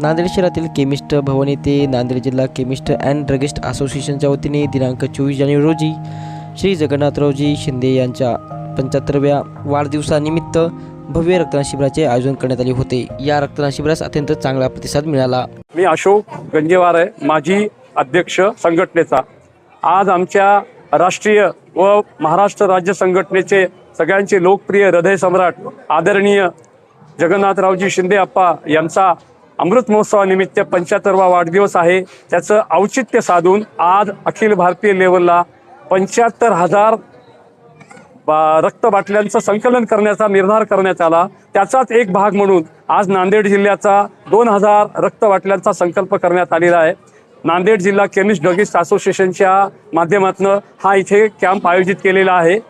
नांदेड शहरातील केमिस्ट भवन येथे नांदेड जिल्हा केमिस्ट अँड ड्रगिस्ट असोसिएशनच्या वतीने दिनांक चोवीस जानेवारी रोजी श्री जगन्नाथरावजी शिंदे यांच्या पंच्याहत्तरव्या वाढदिवसानिमित्त भव्य रक्तदान शिबिराचे आयोजन करण्यात आले होते. या रक्तदान शिबिरास अत्यंत चांगला प्रतिसाद मिळाला. मी अशोक गंजेवार आहे माजी अध्यक्ष संघटनेचा. आज आमच्या राष्ट्रीय व महाराष्ट्र राज्य संघटनेचे सगळ्यांचे लोकप्रिय हृदय सम्राट आदरणीय जगन्नाथरावजी शिंदे अप्पा यांचा अमृत महोत्सवानिमित्त पंच्याहत्तरवा वाढदिवस आहे. त्याचं औचित्य साधून आज अखिल भारतीय लेवलला पंच्याहत्तर हजार बा- रक्त बाटल्यांचं संकलन करण्याचा निर्धार करण्यात आला. त्याचाच एक भाग म्हणून आज नांदेड जिल्ह्याचा दोन हजार रक्त बाटल्यांचा संकल्प करण्यात आलेला आहे. नांदेड जिल्हा केमिस्ट ड्रगिस्ट असोसिएशनच्या माध्यमातून हा इथे कॅम्प आयोजित केलेला आहे.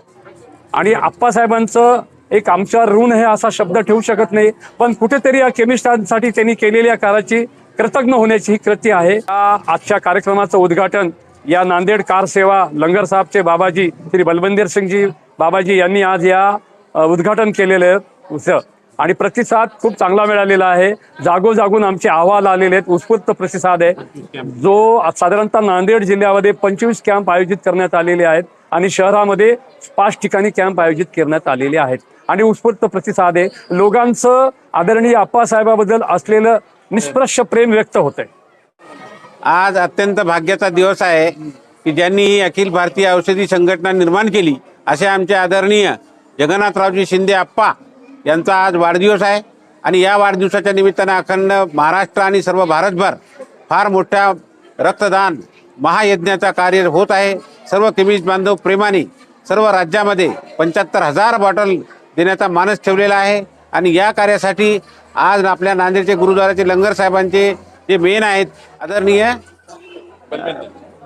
आणि आप्पासाहेबांचं एक आमच्यावर ऋण हे असा शब्द ठेवू शकत नाही. पण कुठेतरी या केमिस्टांसाठी त्यांनी केलेल्या कार्याची कृतज्ञ होण्याची ही कृती आहे. आजच्या कार्यक्रमाचं उद्घाटन या नांदेड कार सेवा लंगर साहेबचे बाबाजी श्री बलबंदीर सिंगजी बाबाजी यांनी आज या उद्घाटन केलेलं आहे होतं. आणि प्रतिसाद खूप चांगला मिळालेला आहे. जागोजागून आमचे अहवाल आलेले आहेत. उत्स्फूर्त प्रतिसाद आहे. जो साधारणतः नांदेड जिल्ह्यामध्ये पंचवीस कॅम्प आयोजित करण्यात आलेले आहेत आणि शहरामध्ये पाच ठिकाणी कॅम्प आयोजित करण्यात आलेले आहेत. आणि उत्स्फूर्त प्रतिसाद आहे. लोकांचं आदरणीय आप्पासाहेबाबद्दल असलेलं निष्प्रश प्रेम व्यक्त होतंय. आज अत्यंत भाग्याचा दिवस आहे की ज्यांनी ही अखिल भारतीय औषधी संघटना निर्माण केली असे आमचे आदरणीय जगन्नाथरावजी शिंदे आप्पा यांचा आज वाढदिवस आहे. आणि या वाढदिवसाच्या निमित्तानं अखंड महाराष्ट्र आणि सर्व भारतभर फार मोठ्या रक्तदान महायज्ञाचा कार्य होत आहे. सर्व केमिस्ट बांधव प्रेमाने सर्व राज्यामध्ये पंच्याहत्तर हजार बॉटल देण्याचा मानस ठेवलेला आहे. आणि या कार्यासाठी आज आपल्या नांदेडचे गुरुद्वाराचे लंगर साहेबांचे जे मेन आहेत आदरणीय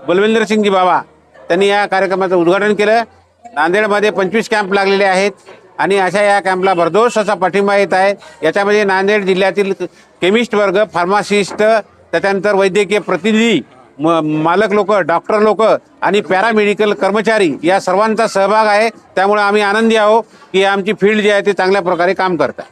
बलविंदर सिंगजी बाबा त्यांनी या कार्यक्रमाचं उद्घाटन केलं. नांदेडमध्ये पंचवीस कॅम्प लागलेले आहेत आणि अशा या कॅम्पला भरदोष असा पाठिंबा येत आहे. याच्यामध्ये नांदेड जिल्ह्यातील केमिस्ट वर्ग फार्मासिस्ट त्याच्यानंतर वैद्यकीय प्रतिनिधी म मालक लोक डॉक्टर लोक आणि पॅरामेडिकल कर्मचारी या सर्वांचा सहभाग आहे. त्यामुळे आम्ही आनंदी आहो की आमची फील्ड जी आहे ती चांगल्या प्रकारे काम करत आहे.